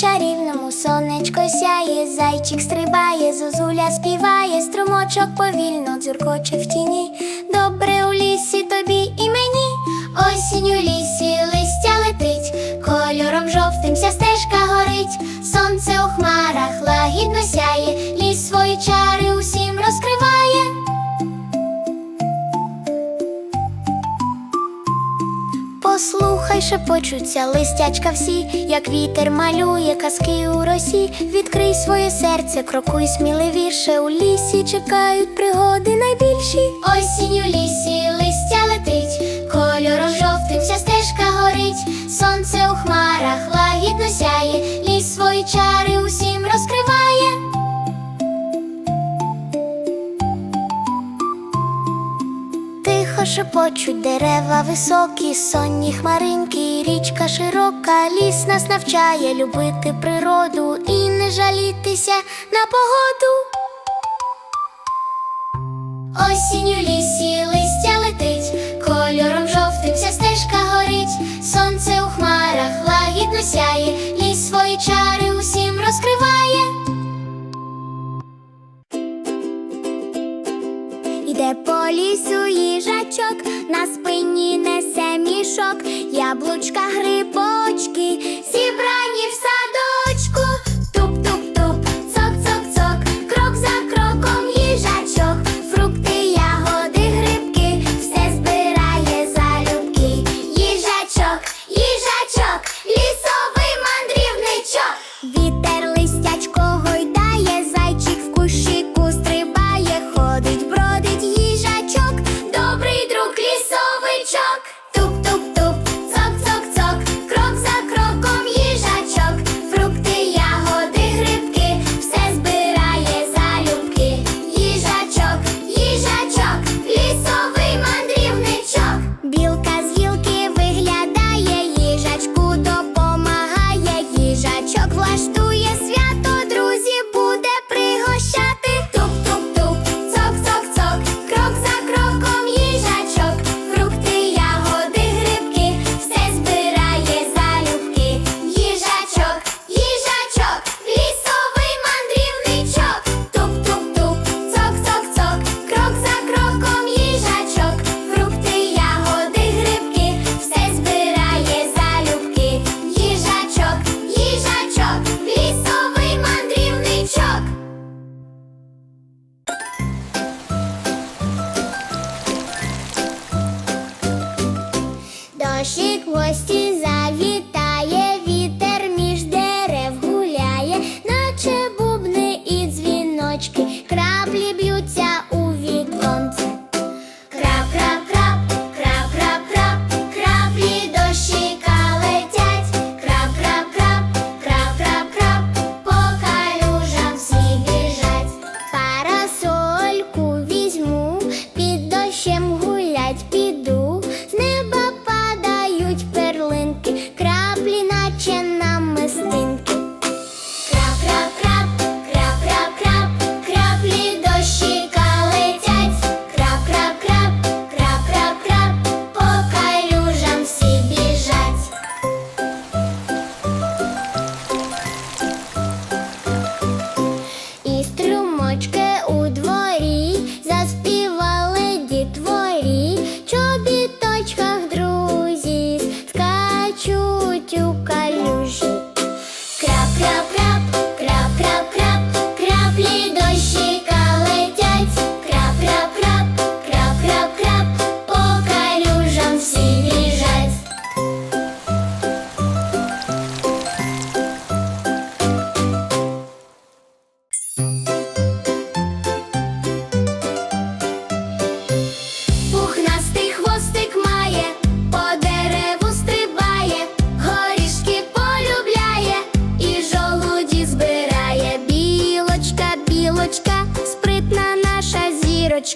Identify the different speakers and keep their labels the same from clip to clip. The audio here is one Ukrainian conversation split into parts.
Speaker 1: чарівному сонечко сяє, зайчик стрибає, зозуля співає, струмочок повільно дзюркоче в тіні. Добре у лісі тобі і мені, осінь у лісі листя летить, кольором жовтим вся стежка горить, сонце у хмарах лагідно сяє, ліс свої чари. послухай, шепочуться листячка всі, як вітер малює казки у росі. Відкрий своє серце, крокуй сміливіше у лісі. Чекають пригоди найбільші. Осінь у лісі листя летить, кольором жовтим вся стежка горить, сонце у хмарах лагідно сяє, ліс свої чари. Тихо шепочуть дерева високі, сонні хмаринки, річка широка, ліс нас навчає любити природу і не жалітися на погоду. Осінню лісі листя летить, кольором жовтим вся стежка горить, сонце у хмарах лагідно сяє, ліс свої чари.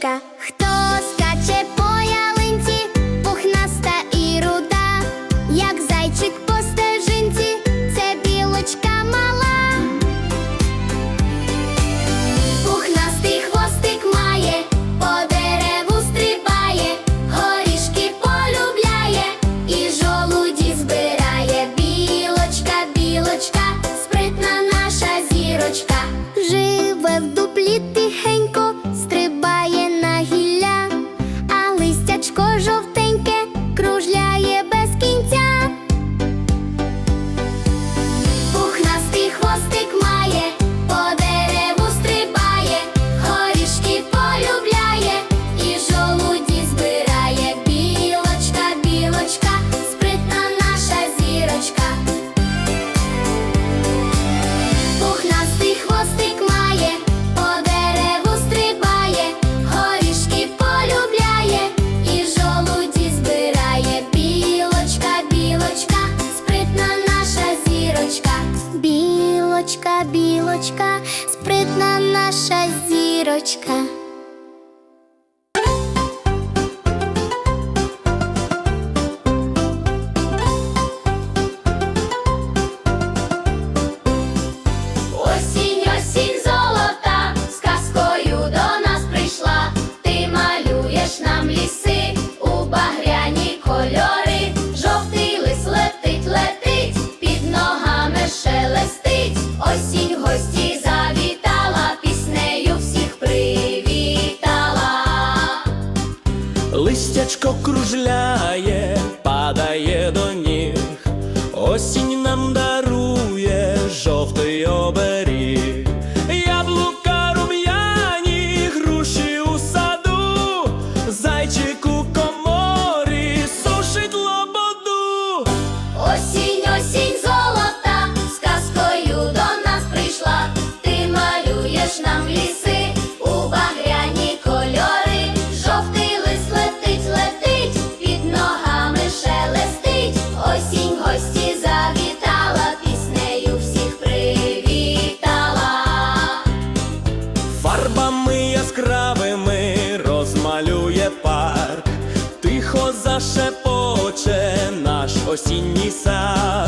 Speaker 1: Кішка Skoro зірочка. нам
Speaker 2: дарує. шепоче наш осінній сад.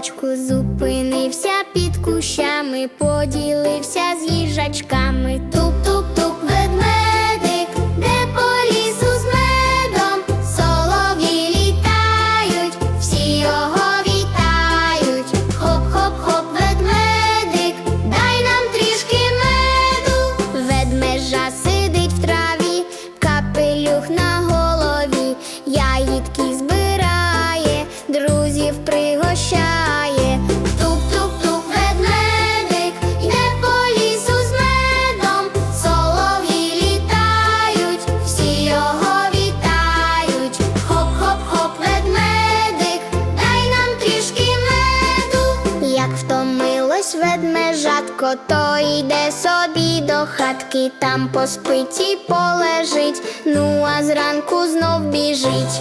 Speaker 1: садочку зупинився під кущами, поділився з їжачками. Туп-туп. Кото йде собі до хатки, там поспить і полежить, ну а зранку знов біжить.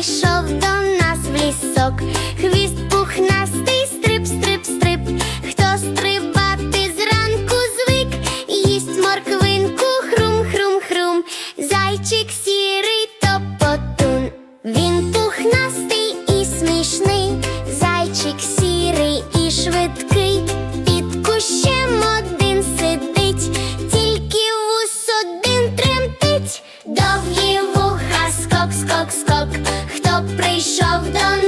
Speaker 1: прийшов до нас в лісок, хвіст пухнастий, стрип, стрип, стрип, хто стрибати зранку звик, їсть морквинку, хрум, хрум, хрум, зайчик сірий то потун. Він пухнастий і смішний, зайчик сірий і швидкий, під кущем один сидить, тільки вус один тремтить, довгі вуха, скок, скок, скок правда.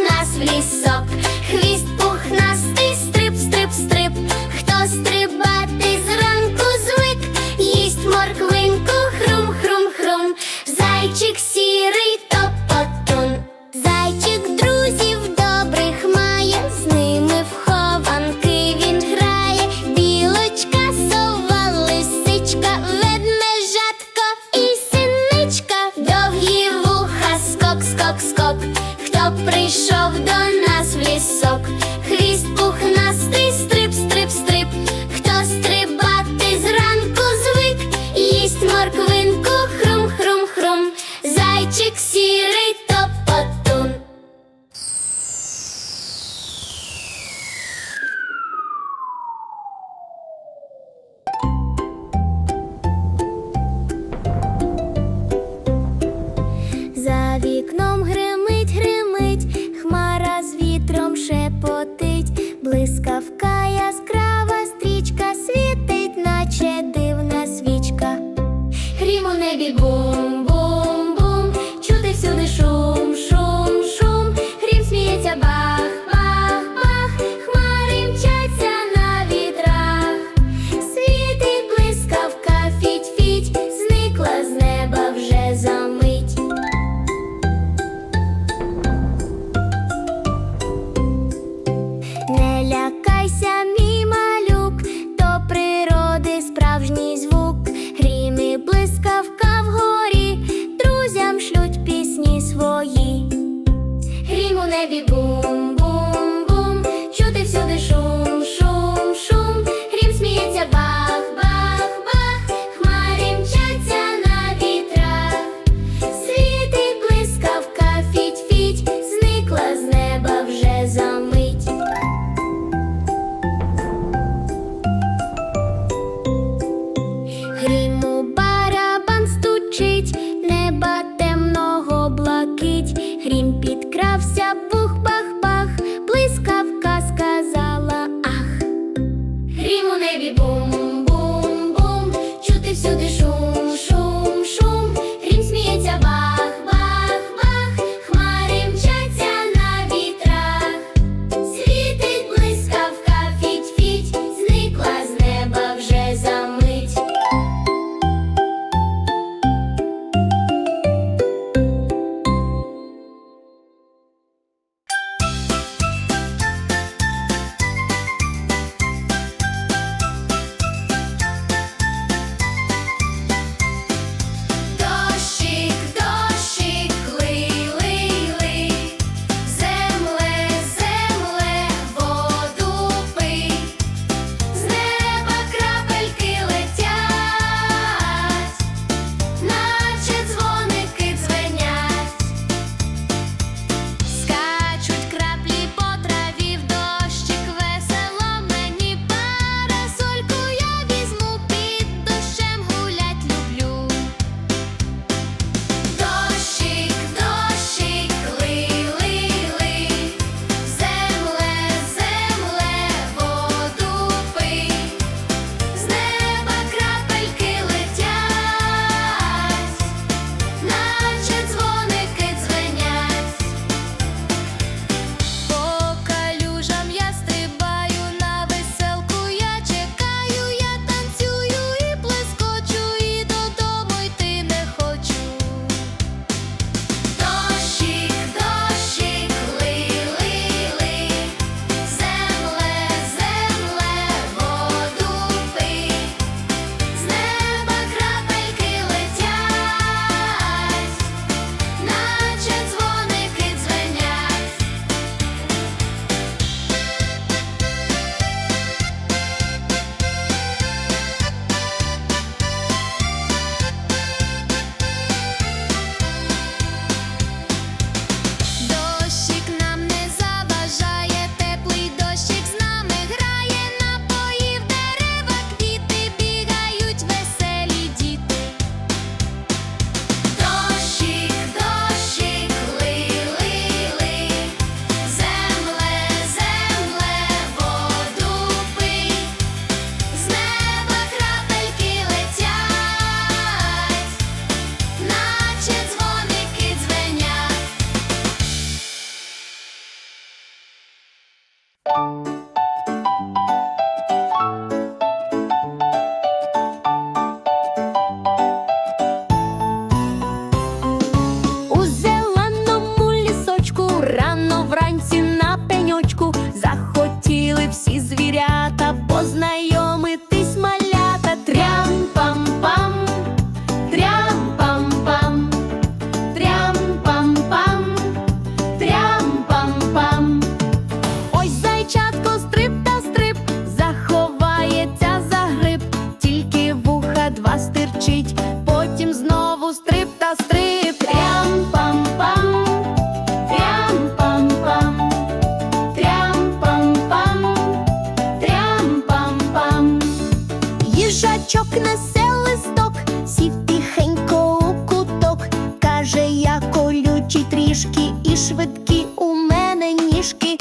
Speaker 1: ніжки.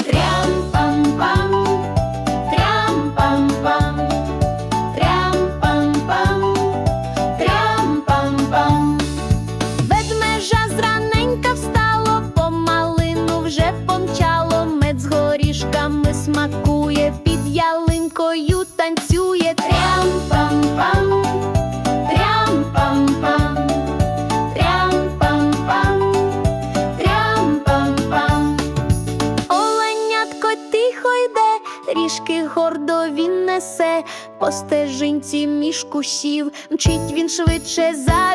Speaker 1: Між кущів, мчить він швидше за